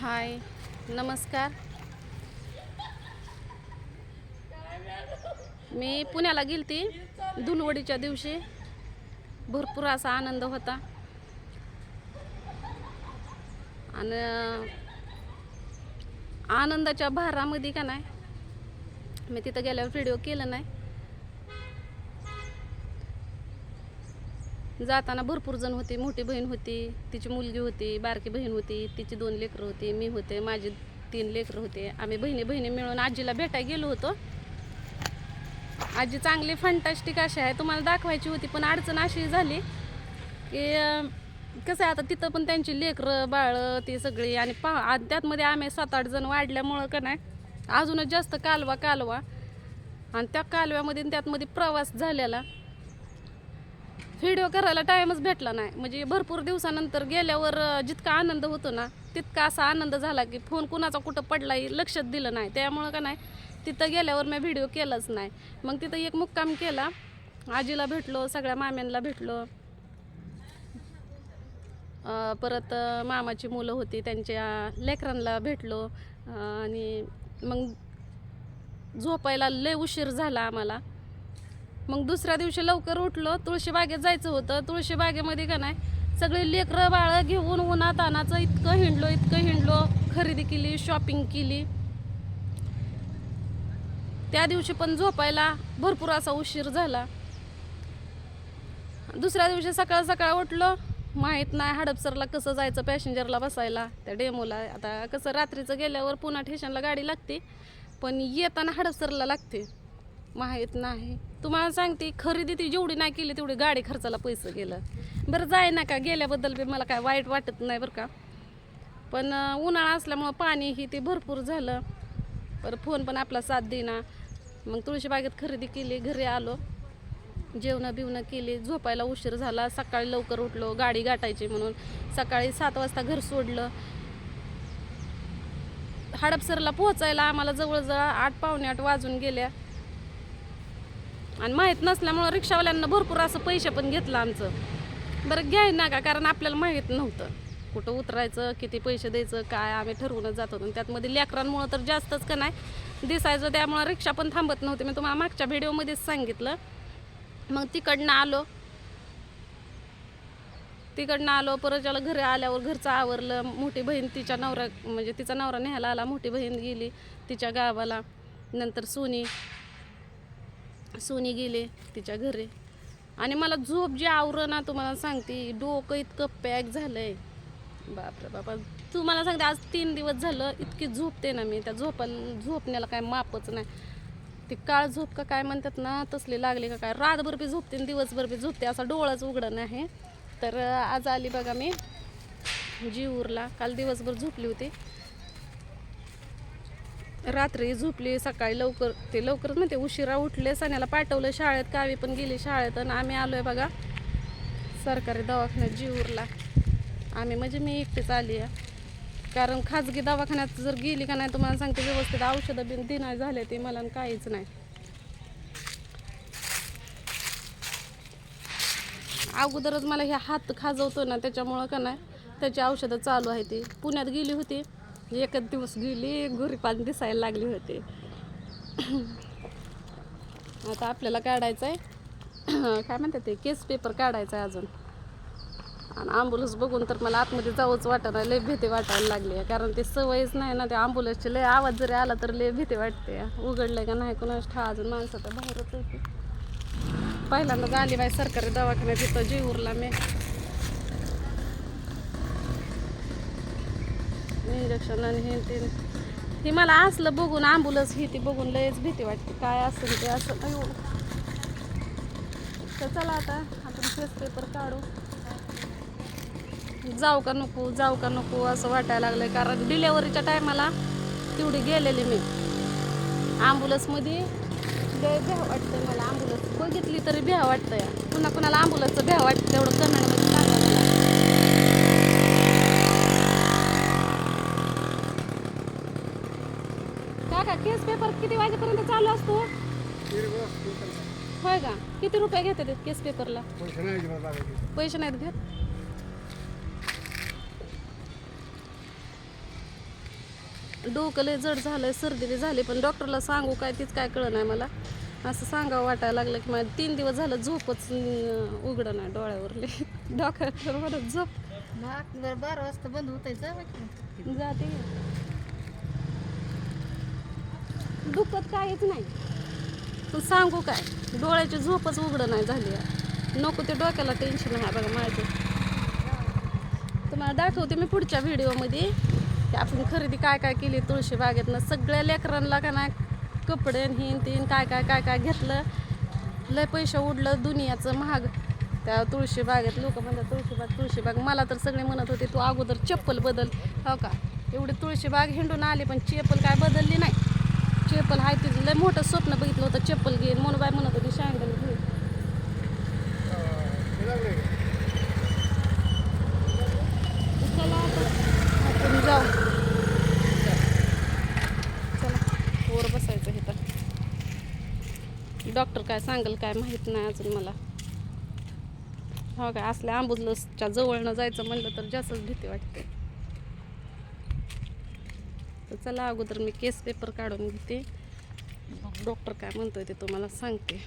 हाय नमस्कार. मी पुण्याला गेलती धुलवडीच्या दिवशी. भरपूर असा आनंद होता. आणि आनंदाच्या भारामध्ये का नाही मी तिथं गेल्यावर व्हिडिओ केलं नाही. जाताना भरपूर जण होते मोठी बहीण होती तिची मुलगी होती बारकी बहीण होती तिची दोन लेकरं होती मी होते माझे तीन लेकरं होते. आम्ही बहिणी बहिणी मिळून आजीला भेटायला गेलो होतो. आजी चांगली फंटास्टिक अशी आहे. तुम्हाला दाखवायची होती पण अडचण अशी झाली की कसं आहे आता तिथं पण त्यांची लेकरं बाळं ती सगळी आणि पा आ- त्यातमध्ये आम्ही सात आठ जण वाढल्यामुळं का नाही अजूनच जास्त कालवा कालवा आणि त्या कालव्यामध्ये त्यातमध्ये प्रवास झालेला. व्हिडिओ करायला टाईमच भेटला नाही. म्हणजे भरपूर दिवसानंतर गेल्यावर जितका आनंद होतो ना तितका असा आनंद झाला की फोन कुणाचा कुठं पडलाही लक्षच लक्षात दिलं नाही. त्यामुळं का नाही तिथं गेल्यावर मी व्हिडिओ केलाच नाही. मग तिथं एक मुक्काम केला. आजीला भेटलो सगळ्या माम्यांना भेटलो. परत मामाची मुलं होती त्यांच्या लेकरांना भेटलो. आणि मग झोपायला लय उशीर झाला आम्हाला. मग दुसऱ्या दिवशी लवकर उठलो तुळशीबागेत जायचं होतं. तुळशीबागेमध्ये का नाही सगळे लेकरं बाळं घेऊन उन्हात आणाचं इतकं हिंडलो इतकं हिंडलो. खरेदी केली शॉपिंग केली. त्या दिवशी पण झोपायला भरपूर असा उशीर झाला. दुसऱ्या दिवशी सकाळ सकाळ उठलो. माहीत नाही हडपसरला कसं जायचं पॅसेंजरला बसायला. त्या डेमोला आता कसं रात्रीचं गेल्यावर पुन्हा ठेशनला गाडी लागते पण येताना हडपसरला लागते. माहीत नाही. तुम्हाला सांगते खरेदी ती जेवढी नाही केली तेवढी गाडी खर्चाला पैसे गेलं. बरं जाय ना का गेल्याबद्दल बी मला काय वाईट वाटत नाही बरं का. पण उन्हाळा असल्यामुळं पाणी ही ते भरपूर झालं. पर फोन पण आपला साथ देना मग तुळशीबागेत खरेदी केली घरी आलो. जेवणं बिवणं केली झोपायला उशीर झाला. सकाळी लवकर उठलो गाडी गाठायची म्हणून सकाळी सात वाजता घर सोडलं. हडपसरला पोहोचायला आम्हाला जवळजवळ आठ पावणे आठ वाजून गेल्या. आणि माहीत नसल्यामुळं रिक्षावाल्यांना भरपूर असं पैसे पण घेतलं आमचं. बरं घ्याय ना का कारण आपल्याला माहीत नव्हतं. कुठं उतरायचं किती पैसे द्यायचं काय आम्ही ठरवूनच जात होतो. आणि त्यातमध्ये लेकरांमुळं तर जास्तच का नाही दिसायचं त्यामुळं रिक्षा पण थांबत नव्हती. मी तुम्हाला मागच्या व्हिडिओमध्येच सांगितलं. मग तिकडनं आलो. तिकडनं आलो परत ज्याला घरी आल्यावर घरचं आवरलं. मोठी बहीण तिच्या नवरा म्हणजे तिचा नवरा न्यायला आला. मोठी बहीण गेली तिच्या गावाला. नंतर सोनी सोनी गेले तिच्या घरी. आणि मला झोप जी आवरं ना तुम्हाला सांगते डोकं इतकं पॅक झालं आहे बापरे बापा तुम्हाला सांगते आज तीन दिवस झालं इतकी झोपते ना मी. त्या झोपाला झोपण्याला काय मापच नाही. ती काळ झोप का काय म्हणतात ना तसली लागली का काय. रातभर बी झोपते आणि दिवसभर बी झोपते असा डोळाच उघडं नाही. तर आज आली बघा मी जीवूरला. काल दिवसभर झोपली होती. रात्री झोपली सकाळी लवकर ते लवकरच म्हणते उशिरा उठले सण्याला पाठवलं शाळेत कावी पण गेली शाळेत आणि आम्ही आलोय बघा. सरकारी दवाखान्यात जीवूरला. आम्ही म्हणजे मी एकटीच आली आहे. कारण खाजगी दवाखान्यात जर गेली का नाही तुम्हाला सांगते व्यवस्थित औषधं बिन दिना झाले ते मला आणि काहीच नाही. अगोदरच मला हे हात खाजवतो ना त्याच्यामुळं का नाही त्याची औषधं चालू आहे ती. पुण्यात गेली होती. एकच दिवस गेली घरी दिसायला लागली होती. आता आपल्याला काढायचं आहे काय म्हणतात ते केस पेपर काढायचा आहे अजून. आणि आंबुलन्स बघून तर मला आतमध्ये जाऊच वाटायला लय भीती वाटायला लागली आहे. कारण ते सवयच नाही ना ते आंबुलन्सची लय आवाज जरी आला तर लय भीती वाटते. उघडलं का नाही कुणाच ठा अजून माणसं तर बाहेरच होती पहिल्यांदा गाली बाई सरकारी दवाखान्यात तिथं जीवरला मी. इंजेक्शन आणि हे ते. हे मला असलं बघून आंबुलन्स ही ती बघून लयच भीती वाटते. काय असेल ते असं तर चला आता आपण फेस पेपर काढू. जाऊ का नको जाऊ का नको असं वाटायला लागलंय. कारण डिलेवरीच्या टायमाला तेवढी गेलेली मी. ॲम्ब्युलन्समध्ये लय भ्या वाटतं मला. ॲम्ब्युलन्स बघितली तरी भ्या या पुन्हा कुणाला ॲम्ब्युलन्सचं भ्या वाटतं तेवढं कमेंटमध्ये सांगा काका केस पेपर किती वाजेपर्यंत चालू असतो? होय का? किती रुपये घेते ते केस पेपरला पैसे नाहीत घेत. डोकं लय जड झालंय सर्दी बी झाली पण डॉक्टरला सांगू काय तीच काय कळलं नाही मला. असं सांगावं वाटायला लागलं की मला तीन दिवस झालं झोपच उघडं नाही डोळ्यावरले. डॉक्टर म्हणत झोप. बरं बारा वाजता बंद की. जाते. दुखत काहीच नाही. पण सांगू काय? डोळ्याची झोपच उघडं नाही झाली नको ते डोक्याला टेन्शन आहे बघा माझं. तुम्हाला दाखवते मी पुढच्या व्हिडिओमध्ये की आपण खरेदी काय काय केली तुळशी बागेतनं. सगळ्या लेकरांना का नाही कपडे हिन तीन काय काय काय काय घेतलं. लय पैसे उडलं दुनियाचं महाग. त्या तुळशी बागेत लोक म्हणतात तुळशीबाग तुळशीबाग मला तर सगळे म्हणत होते तू अगोदर चप्पल बदल. हो का? एवढी तुळशीबाग हिंडून आली पण चप्पल काय बदलली नाही. चेपल आहे तिचं. लय मोठं स्वप्न बघितलं होतं चप्पल घेईन म्हणून बाय म्हणत होती सँडल घेईन चला आता आपण जाऊ. चला वर बसायचं इथं. डॉक्टर काय सांगेल काय माहीत नाही अजून मला. हो काय असल्या आंबुजलसच्या जवळनं जायचं म्हणलं तर जास्तच भीती वाटते. चला अगोदर मी केस पेपर काढून घेते. डॉक्टर काय म्हणतोय ते तुम्हाला सांगते.